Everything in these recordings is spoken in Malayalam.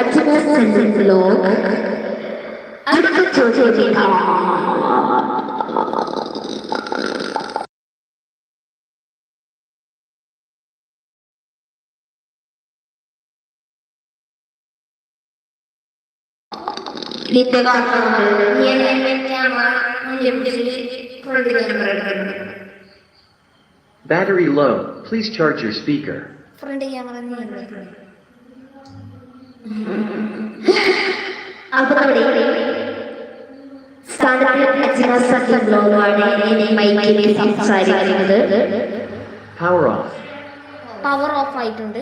അച്ഛൻ ബ്ലോഗ് അടുത്ത ചോദ്യം നിന്റെ Battery low. Please charge your speaker. സംസാരിക്കുന്നത്. പവർ ഓഫ് ആയിട്ടുണ്ട്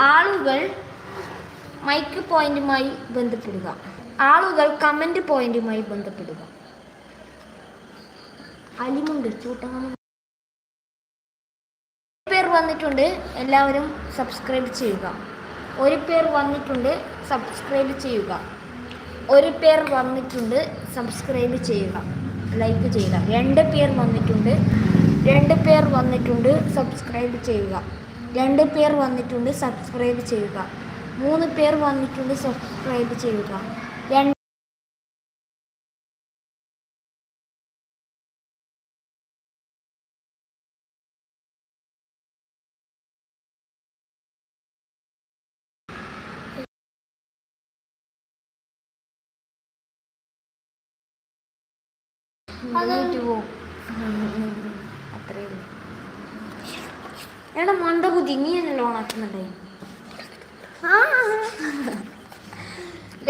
ആളുകൾ മൈക്ക് പോയിന്റുമായി ബന്ധപ്പെടുക. ആളുകൾ കമന്റ് പോയിന്റുമായി ബന്ധപ്പെടുക. അലിമുണ്ട് ചൂട്ടാണ് പേർ വന്നിട്ടുണ്ട് എല്ലാവരും സബ്സ്ക്രൈബ് ചെയ്യുക. ഒരു പേർ വന്നിട്ടുണ്ട് സബ്സ്ക്രൈബ് ചെയ്യുക. ഒരു പേർ വന്നിട്ടുണ്ട് സബ്സ്ക്രൈബ് ചെയ്യുക. ലൈക്ക് ചെയ്യുക. രണ്ട് പേർ വന്നിട്ടുണ്ട് രണ്ട് പേർ വന്നിട്ടുണ്ട് സബ്സ്ക്രൈബ് ചെയ്യുക. രണ്ട് പേർ വന്നിട്ടുണ്ട് സബ്സ്ക്രൈബ് ചെയ്യുക. മൂന്ന് പേർ വന്നിട്ടുണ്ട് സബ്സ്ക്രൈബ് ചെയ്യുക. രണ്ട് അത്രേ ഉള്ളൂ എടാ മണ്ട കുതി നീ എന്നല്ലോ ഓണാക്കുന്നുണ്ടായി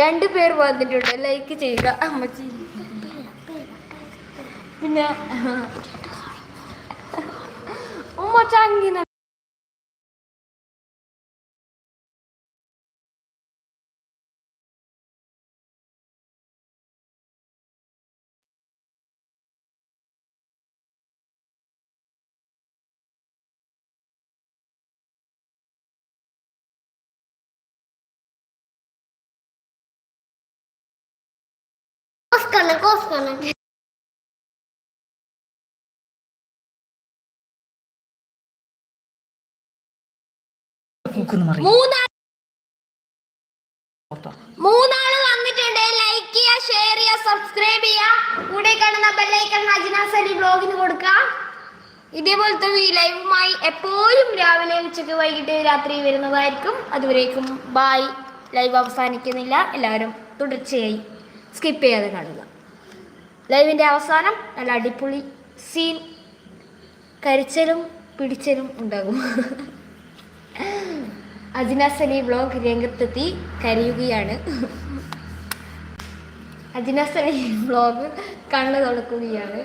രണ്ട് പേർ വന്നിട്ടുണ്ട്. ലൈക്ക് ചെയ്യുക അമ്മച്ചി. പിന്നെ ഉമ്മ Kanak, off kanak. മൂന്നാൾ വന്നിട്ടുണ്ട്. ലൈക്ക് ചെയ്യുക ഷെയർ ചെയ്യുക സബ്സ്ക്രൈബ് ചെയ്യുക. കൂടെ കാണുന്ന ബെല്ലൈക്കൺ അജിനാസ് അലി ബ്ലോഗിന് കൊടുക്കാം ഇതേപോലത്തെ ഈ ലൈവുമായി എപ്പോഴും രാവിലെ ഉച്ചയ്ക്ക് വൈകിട്ട് രാത്രി വരുന്നതായിരിക്കും. അതുവരേക്കും ബായ് ലൈവ് അവസാനിക്കുന്നില്ല. എല്ലാവരും തുടർച്ചയായി സ്കിപ്പ് ചെയ്യാതെ കാണുക. ലൈവിന്റെ അവസാനം നല്ല അടിപൊളി സീൻ കരിച്ചലും പിടിച്ചലും ഉണ്ടാകും. അജിന സലി വ്ളോഗ് രംഗത്തെത്തി കരയുകയാണ്. അജിന സലി വ്ളോഗ് കണ്ണു തുറക്കുകയാണ്.